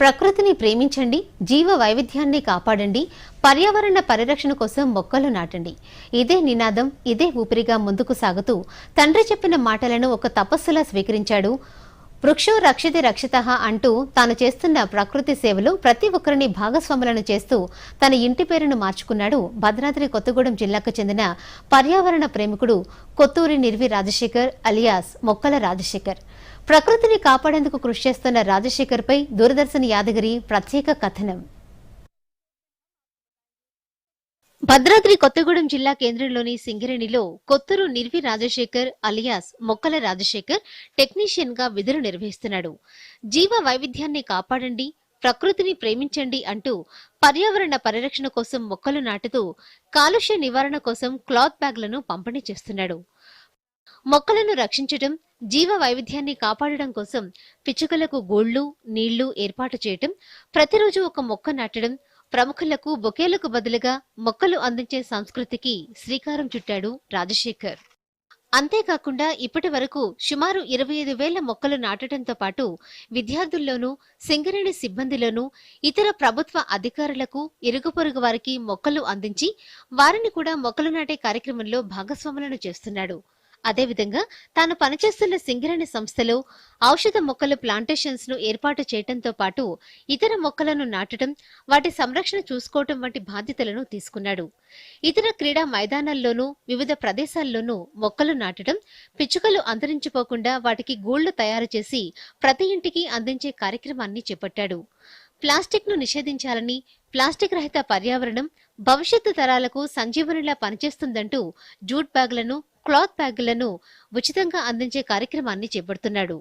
ప్రకృతిని ప్రేమించండి జీవ వైవిధ్యాన్ని కాపాడండి పర్యావరణ పరిరక్షణ కోసం మొక్కలు నాటండి. ఇదే నినాదం ఇదే ఊపిరిగా ముందుకు సాగుతూ తండ్రి చెప్పిన మాటలను ఒక తపస్సులా స్వీకరించాడు వృక్షో రక్షితి రక్షిత అంటూ తాను చేస్తున్న ప్రకృతి సేవలో ప్రతి ఒక్కరిని భాగస్వాములను చేస్తూ తన ఇంటి పేరును మార్చుకున్నాడు భద్రాద్రి కొత్తగూడెం జిల్లాకు చెందిన పర్యావరణ ప్రేమికుడు కొత్తూరి నిర్వి రాజశేఖర్ అలియాస్ మొక్కల రాజశేఖర్. ప్రకృతిని కాపాడేందుకు కృషి చేస్తున్న రాజశేఖర్పై దూరదర్శన్ యాదగిరి ప్రత్యేక కథనం. భద్రాద్రి కొత్తగూడెం జిల్లా కేంద్రంలోని సింగరేణిలో కొత్తూరు నిర్వి రాజశేఖర్ అలియాస్ మొక్కల రాజశేఖర్ టెక్నీషియన్గా విధులు నిర్వహిస్తున్నాడు. జీవ వైవిధ్యాన్ని కాపాడండి ప్రకృతిని ప్రేమించండి అంటూ పర్యావరణ పరిరక్షణ కోసం మొక్కలు నాటుతూ కాలుష్య నివారణ కోసం క్లాత్ బ్యాగ్లను పంపిణీ చేస్తున్నాడు. మొక్కలను రక్షించడం జీవ వైవిధ్యాన్ని కాపాడడం కోసం పిచ్చుకలకు గూళ్ళు నీళ్ళు ఏర్పాటు చేయటం ప్రతిరోజు ఒక మొక్క నాటడం ప్రముఖులకు బొకేలకు బదులుగా మొక్కలు అందించే సంస్కృతికి శ్రీకారం చుట్టాడు రాజశేఖర్. అంతేకాకుండా ఇప్పటి వరకు సుమారు ఇరవై ఐదు వేల మొక్కలు నాటడంతో పాటు విద్యార్థుల్లోనూ సింగరేణి సిబ్బందిలోనూ ఇతర ప్రభుత్వ అధికారులకు ఇరుగు పొరుగు వారికి మొక్కలు అందించి వారిని కూడా మొక్కలు నాటే కార్యక్రమంలో భాగస్వాములను చేస్తున్నాడు. అదేవిధంగా తాను పనిచేస్తున్న సింగరేణి సంస్థలో ఔషధ మొక్కలు ప్లాంటేషన్స్ను ఏర్పాటు చేయడంతో పాటు ఇతర మొక్కలను నాటడం వాటి సంరక్షణ చూసుకోవటం వంటి బాధ్యతలను తీసుకున్నాడు. ఇతర క్రీడా మైదానాల్లోనూ వివిధ ప్రదేశాల్లోనూ మొక్కలు నాటడం పిచ్చుకలు అంతరించిపోకుండా వాటికి గూళ్ళు తయారు చేసి ప్రతి ఇంటికి అందించే కార్యక్రమాన్ని చేపట్టాడు. ప్లాస్టిక్ను నిషేధించాలని ప్లాస్టిక్ రహిత పర్యావరణం భవిష్యత్తు తరాలకు సంజీవనిలా పనిచేస్తుందంటూ జూట్ బ్యాగులను క్లాత్ బ్యాగులను ఉచితంగా అందించే కార్యక్రమాన్ని చేపడుతున్నాడు.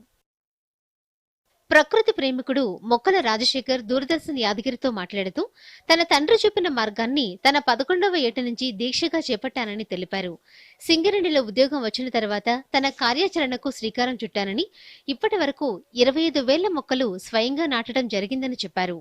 ప్రకృతి ప్రేమికుడు మొక్కల రాజశేఖర్ దూరదర్శన్ యాదగిరితో మాట్లాడుతూ తన తండ్రి చూపిన మార్గాన్ని తన పదకొండవ ఏట నుంచి దీక్షగా చేపట్టానని తెలిపారు. సింగరేణిలో ఉద్యోగం వచ్చిన తర్వాత తన కార్యాచరణకు శ్రీకారం చుట్టానని ఇప్పటి వరకు ఇరవై ఐదు వేల మొక్కలు స్వయంగా నాటడం జరిగిందని చెప్పారు.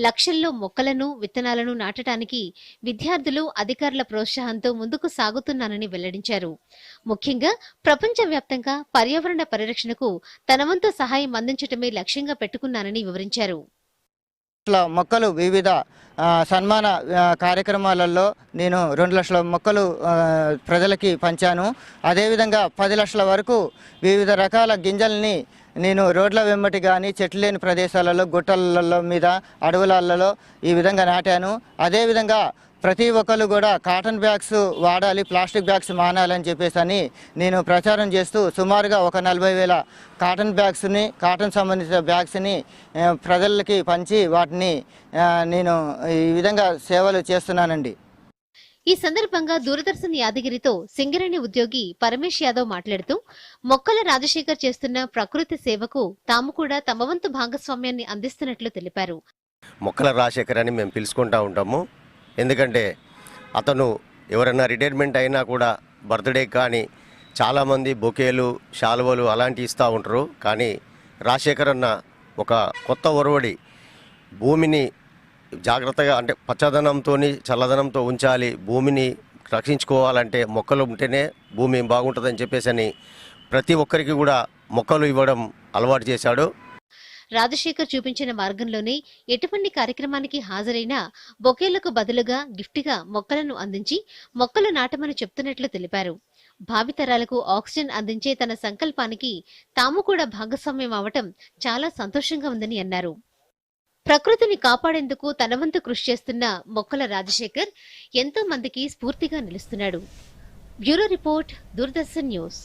లక్షల్లో మొక్కలను విత్తనాలను నాటడానికి విద్యార్థులు అధికారుల ప్రోత్సాహంతో ముందుకు సాగుతున్నానని వెల్లడించారు. ముఖ్యంగా ప్రపంచవ్యాప్తంగా పర్యావరణ పరిరక్షణకు తన వంతు సహాయం అందించటమే లక్ష్యంగా పెట్టుకున్నానని వివరించారు. లక్షల మొక్కలు వివిధ సన్మాన కార్యక్రమాలలో నేను రెండు లక్షల మొక్కలు ప్రజలకి పంచాను. అదేవిధంగా పది లక్షల వరకు వివిధ రకాల గింజల్ని నేను రోడ్ల వెంబటి కానీ చెట్లు లేని ప్రదేశాలలో గుట్టలలో మీద అడవులలో ఈ విధంగా నాటాను. అదేవిధంగా ప్రతి ఒక్కరు కూడా కాటన్ బ్యాగ్స్ వాడాలి ప్లాస్టిక్ బ్యాగ్స్ మానాలని చెప్పేసి అని నేను ప్రచారం చేస్తూ సుమారుగా ఒక నలభై వేల కాటన్ బ్యాగ్స్ని కాటన్ సంబంధిత బ్యాగ్స్ని ప్రజలకి పంచి వాటిని నేను ఈ విధంగా సేవలు చేస్తున్నానండి. ఈ సందర్భంగా దూరదర్శన్ యాదగిరితో సింగరేణి ఉద్యోగి పరమేష్ యాదవ్ మాట్లాడుతూ మొక్కల రాజశేఖర్ చేస్తున్న ప్రకృతి సేవకు తాము కూడా తమ వంతు భాగస్వామ్యాన్ని అందిస్తున్నట్లు తెలిపారు. మొక్కల రాజశేఖర్ అని మేము పిలుచుకుంటూ ఉంటాము. ఎందుకంటే అతను ఎవరైనా రిటైర్మెంట్ అయినా కూడా బర్త్డే కానీ చాలామంది బొకేలు శాలువలు అలాంటివి ఇస్తూ ఉంటారు. కానీ రాజశేఖర్ అన్న ఒక కొత్త ఒరవడి భూమిని జాగ్రత్తగా అంటే పచ్చదనంతో చల్లదనంతో ఉంచాలి భూమిని రక్షించుకోవాలంటే మొక్కలు ఉంటేనే భూమి బాగుంటుందని చెప్పేసి అని ప్రతి ఒక్కరికి కూడా మొక్కలు ఇవ్వడం అలవాటు చేశాడు. రాజశేఖర్ చూపించిన మార్గంలోనే ఎటువంటి కార్యక్రమానికి హాజరైనా బొకేలకు బదులుగా గిఫ్ట్గా మొక్కలను అందించి మొక్కలు నాటమని చెప్తున్నట్లు తెలిపారు. భావితరాలకు ఆక్సిజన్ అందించే తన సంకల్పానికి తాము కూడా భాగస్వామ్యం అవటం చాలా సంతోషంగా ఉందని అన్నారు. ప్రకృతిని కాపాడేందుకు తనవంతు కృషి చేస్తున్న మొక్కల రాజశేఖర్ ఎంతో మందికి స్ఫూర్తిగా నిలుస్తున్నాడు. Bureau report Doordarshan news.